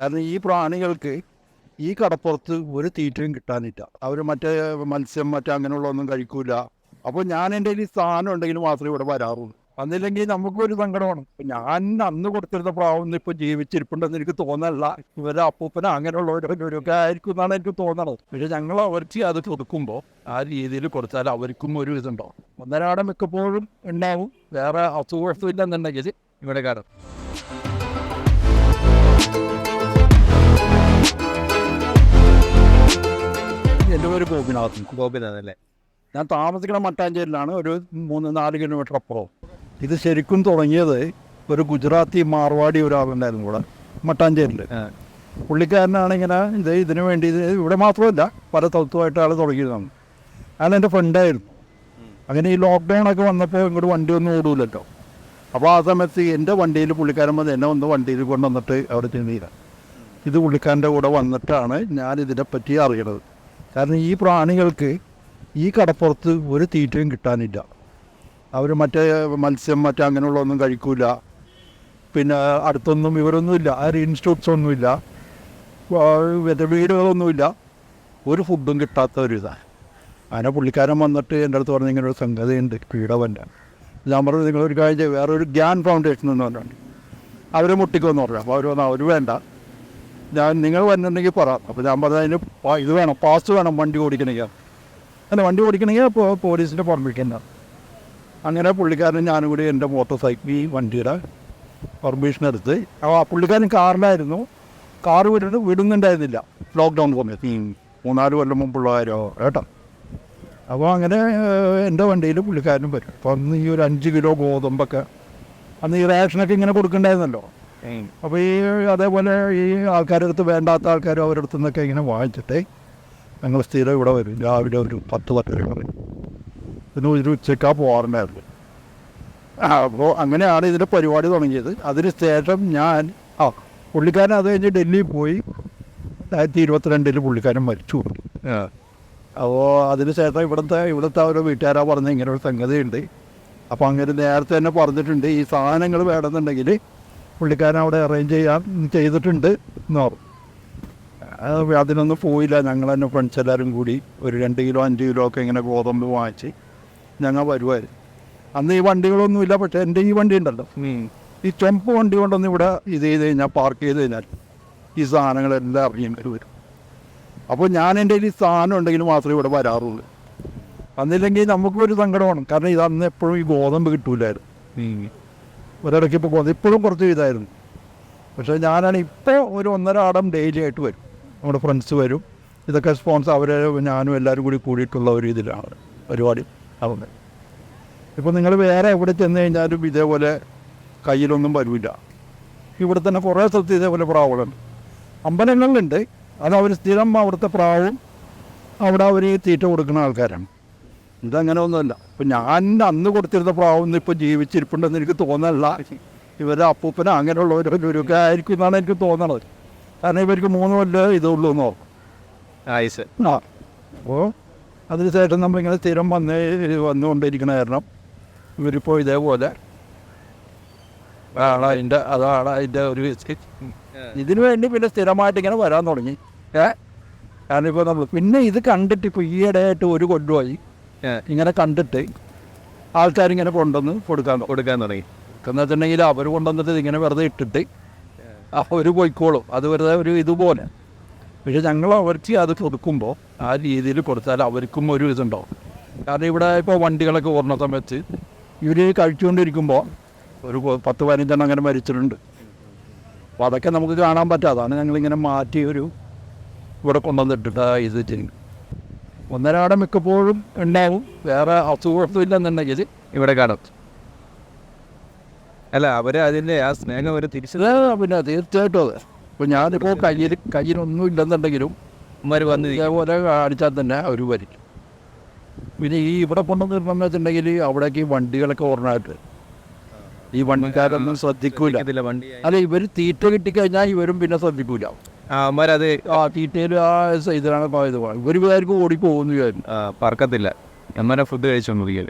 കാരണം ഈ പ്രാണികൾക്ക് ഈ കടപ്പുറത്ത് ഒരു തീറ്റയും കിട്ടാനില്ല. അവർ മറ്റേ മത്സ്യം മറ്റേ അങ്ങനെയുള്ള ഒന്നും കഴിക്കൂല. അപ്പോൾ ഞാൻ എന്റെ ഈ സാധനം ഉണ്ടെങ്കിൽ മാത്രമേ ഇവിടെ വരാറുള്ളൂ. വന്നില്ലെങ്കിൽ നമുക്കൊരു സങ്കടമാണ്. ഇപ്പൊ ഞാൻ അന്ന് കൊടുത്തിരുന്ന പ്രാവൊന്നും ഇപ്പോൾ ജീവിച്ചിരിപ്പുണ്ടെന്ന് എനിക്ക് തോന്നല്ല. ഇവരെ അപ്പൂപ്പന അങ്ങനെയുള്ളവരൊക്കെ ആയിരിക്കും എന്നാണ് എനിക്ക് തോന്നണത്. പക്ഷെ ഞങ്ങൾ അവർക്ക് അത് കൊടുക്കുമ്പോൾ ആ രീതിയിൽ കൊടുത്താൽ അവർക്കും ഒരു ഇതുണ്ടാവും ഒന്നരാടെ മിക്കപ്പോഴും ഉണ്ടാവും. വേറെ അസുഖമില്ലെന്നുണ്ടെങ്കിൽ ഇവിടെ കാരണം എന്റെ പേര് ഗോപിനാഥൻ. ഗോപിനാഥ് അല്ലേ? ഞാൻ താമസിക്കുന്ന മട്ടാഞ്ചേരിയിലാണ്. ഒരു മൂന്ന് നാല് കിലോമീറ്റർ അപ്പുറം. ഇത് ശരിക്കും തുടങ്ങിയത് ഒരു ഗുജറാത്തി മാർവാടി ഒരാളുണ്ടായിരുന്നു ഇവിടെ മട്ടാഞ്ചേരിയിൽ. പുള്ളിക്കാരനാണിങ്ങനെ പുള്ളിക്കാരനാണ് ഇങ്ങനെ ഇത് ഇതിനു വേണ്ടി ഇത് ഇവിടെ മാത്രമല്ല പല സ്ഥലത്തുമായിട്ട് ആൾ തുടങ്ങിയതാണ്. അയാൾ എന്റെ ഫ്രണ്ടായിരുന്നു അങ്ങനെ ഈ ലോക്ക്ഡൗൺ ഒക്കെ വന്നപ്പോൾ ഇങ്ങോട്ട് വണ്ടി ഒന്നും ഓടൂലല്ലോ. അപ്പോൾ ആ സമയത്ത് എന്റെ വണ്ടിയിൽ പുള്ളിക്കാരൻ വന്ന് എന്നെ ഒന്ന് വണ്ടിയിൽ കൊണ്ടുവന്നിട്ട് അവിടെ ചെന്നില്ല. ഇത് പുള്ളിക്കാരന്റെ കൂടെ വന്നിട്ടാണ് ഞാൻ ഇതിനെപ്പറ്റി അറിയണത്. കാരണം ഈ പ്രാണികൾക്ക് ഈ കടപ്പുറത്ത് ഒരു തീറ്റയും കിട്ടാനില്ല. അവർ മറ്റേ മത്സ്യം മറ്റേ അങ്ങനെയുള്ളതൊന്നും കഴിക്കൂല. പിന്നെ അടുത്തൊന്നും ഇവരൊന്നുമില്ല. ആ ഇൻസ്റ്റിറ്റ്യൂട്ട്സ് ഒന്നുമില്ല. വീടുകളൊന്നുമില്ല ഒരു ഫുഡും കിട്ടാത്ത ഒരു ഇതാണ് അങ്ങനെ പുള്ളിക്കാരൻ വന്നിട്ട് എന്റെ അടുത്ത് പറഞ്ഞ ഇങ്ങനെ ഒരു സംഗതിയുണ്ട്. പീഡവന്റെ. ഞാൻ പറഞ്ഞു നിങ്ങളൊരു കാര്യം വേറൊരു ഗ്യാൻ ഫൗണ്ടേഷൻ എന്ന് പറഞ്ഞിട്ടുണ്ട്. അവരെ മുട്ടിക്കുമെന്ന് പറഞ്ഞു. അപ്പോൾ അവർ പറഞ്ഞു അവർ വേണ്ട. ഞാൻ നിങ്ങൾ വരുന്നുണ്ടെങ്കിൽ പറ. അപ്പോൾ ഞാൻ പറഞ്ഞു അതിന് ഇത് വേണം പാസ് വേണം വണ്ടി ഓടിക്കണമെങ്കിൽ. അല്ല വണ്ടി ഓടിക്കണമെങ്കിൽ അപ്പോൾ പോലീസിന്റെ പെർമിഷൻ അങ്ങനെ പുള്ളിക്കാരൻ ഞാനും കൂടി എന്റെ മോട്ടോർ സൈക്കിൾ വണ്ടിയുടെ പെർമിഷൻ എടുത്ത് ആ പുള്ളിക്കാരൻ കാറിലായിരുന്നു. കാറ് വിടുന്നത് വിടുന്നുണ്ടായിരുന്നില്ല. ലോക്ക്ഡൗൺ സമയത്ത്. ഈ മൂന്നാൽ കൊല്ലം മുമ്പുള്ള കാര്യമോ കേട്ടോ. അപ്പോൾ അങ്ങനെ എന്റെ വണ്ടിയിൽ പുള്ളിക്കാരനും വരും. അപ്പോൾ അന്ന് ഈ ഒരു അഞ്ച് കിലോ ഗോതമ്പൊക്കെ അന്ന് ഈ റേഷനൊക്കെ ഇങ്ങനെ കൊടുക്കണ്ടായിരുന്നല്ലോ. അപ്പോൾ ഈ അതേപോലെ ഈ ആൾക്കാരുടെ അടുത്ത് വേണ്ടാത്ത ആൾക്കാർ അവരുടെ അടുത്ത് നിന്നൊക്കെ ഇങ്ങനെ വാങ്ങിച്ചിട്ട് ഞങ്ങൾ സ്ഥിരം ഇവിടെ വരും. രാവിലെ ഒരു പത്ത് പത്ത് വരെ പിന്നെ ഒരു ഉച്ചക്കാ പോകാറുണ്ടായിരുന്നു. അപ്പോൾ അങ്ങനെയാണ് ഇതിന്റെ പരിപാടി തുടങ്ങിയത്. അതിന് ശേഷം ഞാൻ ആ പുള്ളിക്കാരൻ അത് കഴിഞ്ഞ് ഡൽഹിയിൽ പോയി. രണ്ടായിരത്തി ഇരുപത്തിരണ്ടിൽ പുള്ളിക്കാരൻ മരിച്ചു. അപ്പോൾ അതിന് ശേഷം ഇവിടുത്തെ ഇവിടുത്തെ ഓരോ വീട്ടുകാരാ പറഞ്ഞ ഇങ്ങനെ ഒരു സംഗതിയുണ്ട്. അപ്പോൾ അങ്ങനെ നേരത്തെ തന്നെ പറഞ്ഞിട്ടുണ്ട് ഈ സാധനങ്ങൾ വേണമെന്നുണ്ടെങ്കിൽ പുള്ളിക്കാരൻ അവിടെ അറേഞ്ച് ചെയ്യാൻ ചെയ്തിട്ടുണ്ട് എന്ന് പറഞ്ഞു. അത് അതിനൊന്നും പോയില്ല. ഞങ്ങൾ തന്നെ ഫ്രണ്ട്സ് എല്ലാവരും കൂടി ഒരു രണ്ട് കിലോ അഞ്ച് കിലോ ഒക്കെ ഇങ്ങനെ ഗോതമ്പ് വാങ്ങിച്ച് ഞങ്ങൾ വരുമായിരുന്നു അന്ന് ഈ വണ്ടികളൊന്നുമില്ല പക്ഷേ എന്റെ ഈ വണ്ടി ഉണ്ടല്ലോ. ഈ ചെമ്പ് വണ്ടി കൊണ്ടൊന്ന് ഇവിടെ ഇത് ചെയ്ത് കഴിഞ്ഞാൽ പാർക്ക് ചെയ്ത് കഴിഞ്ഞാൽ ഈ സാധനങ്ങളെല്ലാം ഇറങ്ങി വരും. അപ്പോൾ ഞാൻ എന്റെ ഈ സാധനം ഉണ്ടെങ്കിൽ മാത്രമേ ഇവിടെ വരാറുള്ളൂ. അന്നില്ലെങ്കിൽ നമുക്കൊരു സങ്കടമാണ്. കാരണം ഇത് അന്ന് എപ്പോഴും ഈ ഗോതമ്പ് കിട്ടൂലായിരുന്നു. ഒരിടയ്ക്ക് ഇപ്പോൾ പോകുന്നത്. ഇപ്പോഴും കുറച്ച് ഇതായിരുന്നു. പക്ഷേ ഞാനാണ് ഇപ്പോൾ ഒരു ഒന്നര ആടം ഡെയിലി ആയിട്ട് വരും. നമ്മുടെ ഫ്രണ്ട്സ് വരും. ഇതൊക്കെ സ്പോൺസർ അവരെ ഞാനും എല്ലാവരും കൂടി കൂടിയിട്ടുള്ള ഒരു ഇതിലാണ് പരിപാടി അതുകൊണ്ട് ഇപ്പോൾ നിങ്ങൾ വേറെ എവിടെ ചെന്ന് കഴിഞ്ഞാലും ഇതേപോലെ കയ്യിലൊന്നും വരില്ല ഇവിടെ തന്നെ കുറേ സ്ഥലത്ത് ഇതേപോലെ പ്രാവുകളുണ്ട്. അമ്പലങ്ങളിലുണ്ട്. അത് അവർ സ്ഥിരം അവിടുത്തെ പ്രാവും അവിടെ അവർ തീറ്റ കൊടുക്കുന്ന ആൾക്കാരാണ്. ഇതങ്ങനെ ഒന്നുമല്ല. ഇപ്പം ഞാൻ അന്ന് കൊടുത്തിരുന്ന പ്രാവൊന്നും ഇപ്പോൾ ജീവിച്ചിരിപ്പുണ്ടെന്ന് എനിക്ക് തോന്നല്ല. ഇവരുടെ അപ്പൂപ്പന അങ്ങനെയുള്ള അങ്ങനെയുള്ളവരൊക്കെ ആയിരിക്കും എന്നാണ് എനിക്ക് തോന്നണത്. കാരണം ഇവർക്ക് മൂന്ന് കൊല്ലം ഇതുള്ളൂ എന്ന്? ഓർക്കും ആ. അപ്പോൾ അതിനുശേഷം നമ്മളിങ്ങനെ സ്ഥിരം വന്ന് വന്നുകൊണ്ടിരിക്കണ കാരണം ഇവരിപ്പോൾ ഇതേപോലെ ആണ് അതിന്റെ അതാണ് അതിന്റെ ഒരു ഇതിനു വേണ്ടി പിന്നെ സ്ഥിരമായിട്ട് ഇങ്ങനെ വരാൻ തുടങ്ങി. ഏ? കാരണം ഇപ്പോൾ നമ്മൾ പിന്നെ ഇത് കണ്ടിട്ട് ഇപ്പോൾ ഈയിടെയായിട്ട് ഒരു കൊല്ലമായി. ഇങ്ങനെ കണ്ടിട്ട് ആൾക്കാരിങ്ങനെ കൊണ്ടുവന്ന് കൊടുക്കാൻ കൊടുക്കാൻ തുടങ്ങി. എന്ന് വെച്ചിട്ടുണ്ടെങ്കിൽ അവർ കൊണ്ടുവന്നിട്ട് ഇങ്ങനെ വെറുതെ ഇട്ടിട്ട് അവർ പോയിക്കോളും. അത് വെറുതെ ഒരു ഇതുപോലെ. പക്ഷെ ഞങ്ങൾ അവർക്ക് അത് കൊടുക്കുമ്പോൾ ആ രീതിയിൽ കൊടുത്താൽ അവർക്കും ഒരു ഇതുണ്ടാവും. കാരണം ഇവിടെ ഇപ്പോൾ വണ്ടികളൊക്കെ ഓർണ സമയത്ത് ഇവർ കഴിച്ചുകൊണ്ടിരിക്കുമ്പോൾ ഒരു പത്ത് പതിനഞ്ചെണ്ണം അങ്ങനെ മരിച്ചിട്ടുണ്ട്. അപ്പോൾ അതൊക്കെ നമുക്ക് കാണാൻ പറ്റാതാണ് ഞങ്ങളിങ്ങനെ മാറ്റി ഒരു ഇവിടെ കൊണ്ടുവന്നിട്ടിട്ട് ഇത് ചെയ്യും ഒന്നരാടെ മിക്കപ്പോഴും ഉണ്ടാവും. വേറെ അസുഖമില്ലെന്നുണ്ടെങ്കിൽ ഇവിടെ കാണും. അല്ല അവർ അതിന്റെ ആ സ്നേഹം അവർ തിരിച്ചു ഇത് പിന്നെ തീർച്ചയായിട്ടും അതെ. ഇപ്പോൾ ഞാനിപ്പോൾ കയ്യിൽ കയ്യിലൊന്നും ഇല്ലെന്നുണ്ടെങ്കിലും അമ്മര് വന്ന്. ഇതേപോലെ കാണിച്ചാൽ തന്നെ അവർ വരും. പിന്നെ ഈ ഇവിടെ കൊണ്ടുവന്നിരുന്നെന്ന് വെച്ചിട്ടുണ്ടെങ്കിൽ അവിടേക്ക് ഈ വണ്ടികളൊക്കെ ഓർണായിട്ട് ഈ വണ്ടിക്കാരൊന്നും ശ്രദ്ധിക്കൂല. അല്ല ഇവർ തീറ്റ കിട്ടിക്കഴിഞ്ഞാൽ ഇവരും പിന്നെ ശ്രദ്ധിക്കൂല. ആ അമ്മരത് ആ തീറ്റയിൽ ആ ഇതിലാണ് പോയത്. ഇവർ പിള്ളേർക്ക് ഓടിപ്പോകുന്നു വിചാരിക്കും. പറക്കത്തില്ല. അമ്മരെ ഫുഡ് കഴിച്ചോണ്ടിരിക്കൽ